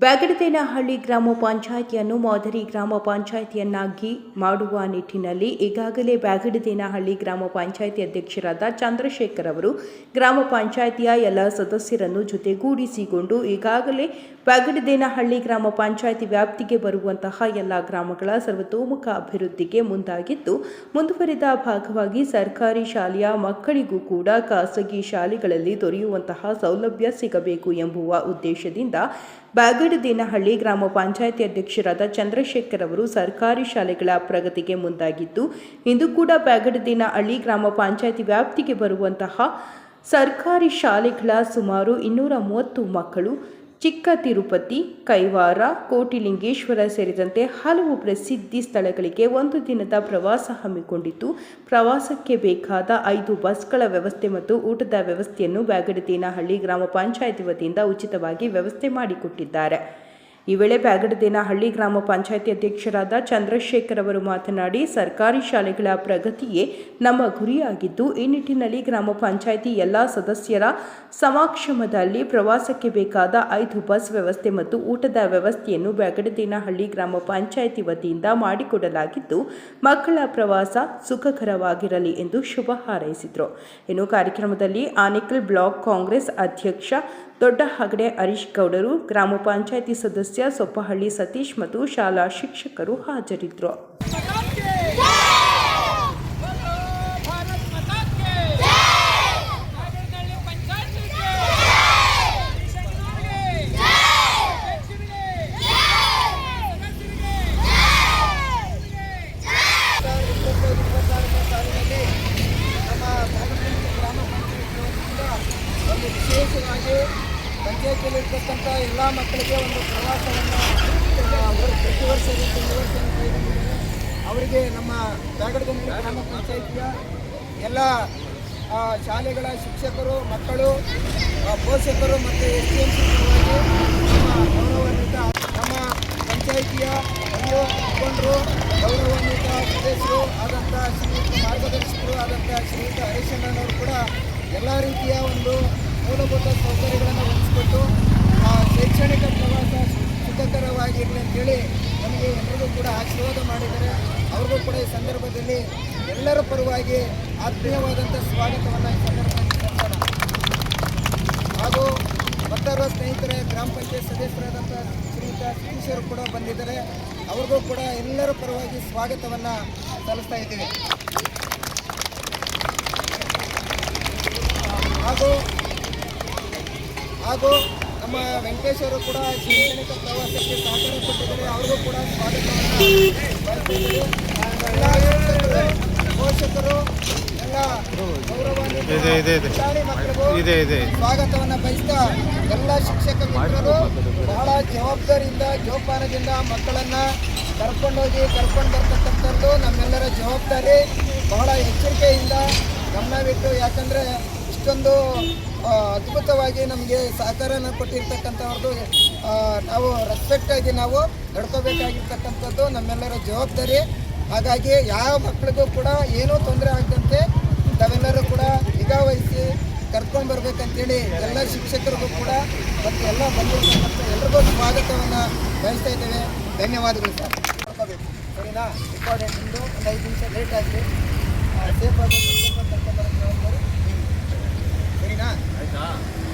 ಬ್ಯಾಗಡದೇನಹಳ್ಳಿ ಗ್ರಾಮ ಪಂಚಾಯಿತಿಯನ್ನು ಮಾದರಿ ಗ್ರಾಮ ಪಂಚಾಯಿತಿಯನ್ನಾಗಿ ಮಾಡುವ ನಿಟ್ಟಿನಲ್ಲಿ ಈಗಾಗಲೇ ಬ್ಯಾಗಡದೇನಹಳ್ಳಿ ಗ್ರಾಮ ಪಂಚಾಯಿತಿ ಅಧ್ಯಕ್ಷರಾದ ಚಂದ್ರಶೇಖರ್ ಅವರು ಗ್ರಾಮ ಪಂಚಾಯಿತಿಯ ಎಲ್ಲ ಸದಸ್ಯರನ್ನು ಜೊತೆಗೂಡಿಸಿಕೊಂಡು ಈಗಾಗಲೇ ಬ್ಯಾಗಡದೇನಹಳ್ಳಿ ಗ್ರಾಮ ಪಂಚಾಯಿತಿ ವ್ಯಾಪ್ತಿಗೆ ಬರುವಂತಹ ಎಲ್ಲ ಗ್ರಾಮಗಳ ಸರ್ವತೋಮುಖ ಅಭಿವೃದ್ಧಿಗೆ ಮುಂದಾಗಿದ್ದು, ಮುಂದುವರಿದ ಭಾಗವಾಗಿ ಸರ್ಕಾರಿ ಶಾಲೆಯ ಮಕ್ಕಳಿಗೂ ಕೂಡ ಖಾಸಗಿ ಶಾಲೆಗಳಲ್ಲಿ ದೊರೆಯುವಂತಹ ಸೌಲಭ್ಯ ಸಿಗಬೇಕು ಎಂಬುವ ಉದ್ದೇಶದಿಂದ ಬ್ಯಾಗಡದೇನಹಳ್ಳಿ ಗ್ರಾಮ ಪಂಚಾಯಿತಿ ಅಧ್ಯಕ್ಷರಾದ ಚಂದ್ರಶೇಖರ್ ಅವರು ಸರ್ಕಾರಿ ಶಾಲೆಗಳ ಪ್ರಗತಿಗೆ ಮುಂದಾಗಿದ್ದು, ಇಂದು ಕೂಡ ಬ್ಯಾಗಡದೇನಹಳ್ಳಿ ಗ್ರಾಮ ಪಂಚಾಯಿತಿ ವ್ಯಾಪ್ತಿಗೆ ಬರುವಂತಹ ಸರ್ಕಾರಿ ಶಾಲೆಗಳ ಸುಮಾರು ಇನ್ನೂರ ಮೂವತ್ತು ಮಕ್ಕಳು ಚಿಕ್ಕ ತಿರುಪತಿ, ಕೈವಾರ, ಕೋಟಿಲಿಂಗೇಶ್ವರ ಸೇರಿದಂತೆ ಹಲವು ಪ್ರಸಿದ್ಧಿ ಸ್ಥಳಗಳಿಗೆ ಒಂದು ದಿನದ ಪ್ರವಾಸ ಹಮ್ಮಿಕೊಂಡಿದ್ದು, ಪ್ರವಾಸಕ್ಕೆ ಬೇಕಾದ ಐದು ಬಸ್ಗಳ ವ್ಯವಸ್ಥೆ ಮತ್ತು ಊಟದ ವ್ಯವಸ್ಥೆಯನ್ನು ಬ್ಯಾಗಡದೇನಹಳ್ಳಿ ಗ್ರಾಮ ಪಂಚಾಯತ್ ವತಿಯಿಂದ ಉಚಿತವಾಗಿ ವ್ಯವಸ್ಥೆ ಮಾಡಿಕೊಟ್ಟಿದ್ದಾರೆ. ಈ ವೇಳೆ ಬ್ಯಾಗಡದೇನಹಳ್ಳಿ ಗ್ರಾಮ ಪಂಚಾಯಿತಿ ಅಧ್ಯಕ್ಷರಾದ ಚಂದ್ರಶೇಖರ್ ಅವರು ಮಾತನಾಡಿ, ಸರ್ಕಾರಿ ಶಾಲೆಗಳ ಪ್ರಗತಿಯೇ ನಮ್ಮ ಗುರಿಯಾಗಿದ್ದು, ಈ ನಿಟ್ಟಿನಲ್ಲಿ ಗ್ರಾಮ ಪಂಚಾಯಿತಿ ಎಲ್ಲ ಸದಸ್ಯರ ಸಮಕ್ಷಮದಲ್ಲಿ ಪ್ರವಾಸಕ್ಕೆ ಬೇಕಾದ ಐದು ಬಸ್ ವ್ಯವಸ್ಥೆ ಮತ್ತು ಊಟದ ವ್ಯವಸ್ಥೆಯನ್ನು ಬ್ಯಾಗಡದೇನಹಳ್ಳಿ ಗ್ರಾಮ ಪಂಚಾಯಿತಿ ವತಿಯಿಂದ ಮಾಡಿಕೊಡಲಾಗಿದ್ದು, ಮಕ್ಕಳ ಪ್ರವಾಸ ಸುಖಕರವಾಗಿರಲಿ ಎಂದು ಶುಭ ಹಾರೈಸಿದರು. ಇನ್ನು ಕಾರ್ಯಕ್ರಮದಲ್ಲಿ ಆನೇಕಲ್ ಬ್ಲಾಕ್ ಕಾಂಗ್ರೆಸ್ ಅಧ್ಯಕ್ಷ ದೊಡ್ಡ ಹಗಡೆ ಹರೀಶ್ ಗೌಡರು ಗ್ರಾಮ ಪಂಚಾಯಿತಿ ಸದಸ್ಯ ಸೊಪ್ಪಹಳ್ಳಿ ಸತೀಶ್ ಮತ್ತು ಶಾಲಾ ಶಿಕ್ಷಕರು ಹಾಜರಿದ್ದರು ಪಂಚಾಯತಿಯಲ್ಲಿರ್ತಕ್ಕಂಥ ಎಲ್ಲ ಮಕ್ಕಳಿಗೆ ಒಂದು ಪ್ರವಾಸವನ್ನು ಪ್ರತಿ ವರ್ಷ ರೀತಿ ಈ ವರ್ಷ ಕೈಗೊಂಡಿದ್ದಾರೆ. ಅವರಿಗೆ ನಮ್ಮ ಬ್ಯಾಗಡಗಂಡಿ ಗ್ರಾಮ ಪಂಚಾಯಿತಿಯ ಎಲ್ಲ ಶಾಲೆಗಳ ಶಿಕ್ಷಕರು, ಮಕ್ಕಳು ಪೋಷಕರು ಮತ್ತು ಎಸ್ ಡಿ ಎಂ ಸಿ ನಮ್ಮ ಗೌರವಾನ್ವಿತ, ನಮ್ಮ ಪಂಚಾಯಿತಿಯ ಮುಖಂಡರು, ಗೌರವಾನ್ವಿತ ಸದಸ್ಯರು ಆದಂಥ ಶ್ರೀಯುತ ಮಾರ್ಗದರ್ಶಕರು ಆದಂಥ ಶ್ರೀಯುತ ಹರೀಶಣ್ಣನವರು ಕೂಡ ಎಲ್ಲ ರೀತಿಯ ಒಂದು ಮೂಲಭೂತ ಸೌಕರ್ಯಗಳನ್ನು ಆ, ಶೈಕ್ಷಣಿಕ ಪ್ರವಾಸ ಸುಖಕರವಾಗಿರಲಿ ಅಂತೇಳಿ ನಮಗೆ ಎಲ್ಲರಿಗೂ ಕೂಡ ಆಶೀರ್ವಾದ ಮಾಡಿದ್ದಾರೆ. ಅವ್ರಿಗೂ ಕೂಡ ಈ ಸಂದರ್ಭದಲ್ಲಿ ಎಲ್ಲರ ಪರವಾಗಿ ಆತ್ಮೀಯವಾದಂಥ ಸ್ವಾಗತವನ್ನು ಈ ಸಂದರ್ಭದಲ್ಲಿ ಕೊಡ್ತಾರೆ ಹಾಗೂ ಮತ್ತಾರ ಸ್ನೇಹಿತರೆ ಗ್ರಾಮ ಪಂಚಾಯತ್ ಸದಸ್ಯರಾದಂಥ ಶ್ರೀಯುತ ಸತೀಶರು ಕೂಡ ಬಂದಿದ್ದಾರೆ. ಅವ್ರಿಗೂ ಕೂಡ ಎಲ್ಲರ ಪರವಾಗಿ ಸ್ವಾಗತವನ್ನು ಸಲ್ಲಿಸ್ತಾ ಇದ್ದೀವಿ ಹಾಗೂ ಹಾಗೂ ನಮ್ಮ ವೆಂಕಟೇಶ್ ಅವರು ಕೂಡ ಶೈಕ್ಷಣಿಕ ಪ್ರವಾಸಕ್ಕೆ ಸಹಕಾರ ಕೊಟ್ಟಿದ್ದಾರೆ ಅವ್ರಿಗೂ ಕೂಡ ಸ್ವಾಗತವನ್ನು ಪೋಷಕರು ಎಲ್ಲ ಗೌರವಾನ್ವಿತ ಸ್ವಾಗತವನ್ನು ಬಯಸ್ತಾ ಎಲ್ಲ ಶಿಕ್ಷಕ ಮಿತ್ರರು ಬಹಳ ಜವಾಬ್ದಾರಿಯಿಂದ ಜೋಪಾನದಿಂದ ಮಕ್ಕಳನ್ನ ಕರ್ಕೊಂಡೋಗಿ ಕರ್ಕೊಂಡು ಬರ್ತಕ್ಕಂಥದ್ದು ನಮ್ಮೆಲ್ಲರ ಜವಾಬ್ದಾರಿ. ಬಹಳ ಎಚ್ಚರಿಕೆಯಿಂದ ಗಮನವಿಟ್ಟು ಯಾಕಂದರೆ ಇಷ್ಟೊಂದು ಅದ್ಭುತವಾಗಿ ನಮಗೆ ಸಹಕಾರನ ಕೊಟ್ಟಿರ್ತಕ್ಕಂಥವ್ರದ್ದು ನಾವು ರೆಸ್ಪೆಕ್ಟಾಗಿ ನಾವು ನಡ್ಕೋಬೇಕಾಗಿರ್ತಕ್ಕಂಥದ್ದು ನಮ್ಮೆಲ್ಲರ ಜವಾಬ್ದಾರಿ. ಹಾಗಾಗಿ ಯಾವ ಮಕ್ಕಳಿಗೂ ಕೂಡ ಏನೂ ತೊಂದರೆ ಆಗದಂತೆ ತಾವೆಲ್ಲರೂ ಕೂಡ ನಿಗಾ ವಹಿಸಿ ಕರ್ಕೊಂಡು ಬರ್ಬೇಕಂತೇಳಿ ಎಲ್ಲ ಶಿಕ್ಷಕರಿಗೂ ಕೂಡ ಮತ್ತು ಎಲ್ಲ ಬಂದಿರ್ತಕ್ಕಂಥ ಎಲ್ರಿಗೂ ಸ್ವಾಗತವನ್ನು ಬಯಸ್ತಾ ಇದ್ದೇವೆ. ಧನ್ಯವಾದಗಳು ಸರ್. ಕರ್ಕೋಬೇಕು ಸರಿನಾ? ಇಂಪಾರ್ಟೆಂಟ್ ಒಂದು ಒಂದು ಐದು ನಿಮಿಷ ಲೇಟ್ ಆಗಲಿ ಸೇಫ್ ಆಗಿ ಕರ್ಕೊಂಡ್ಬರೋದು ಜವಾಬ್ದಾರಿ ನಿಮ್ದು. ಸರಿನಾ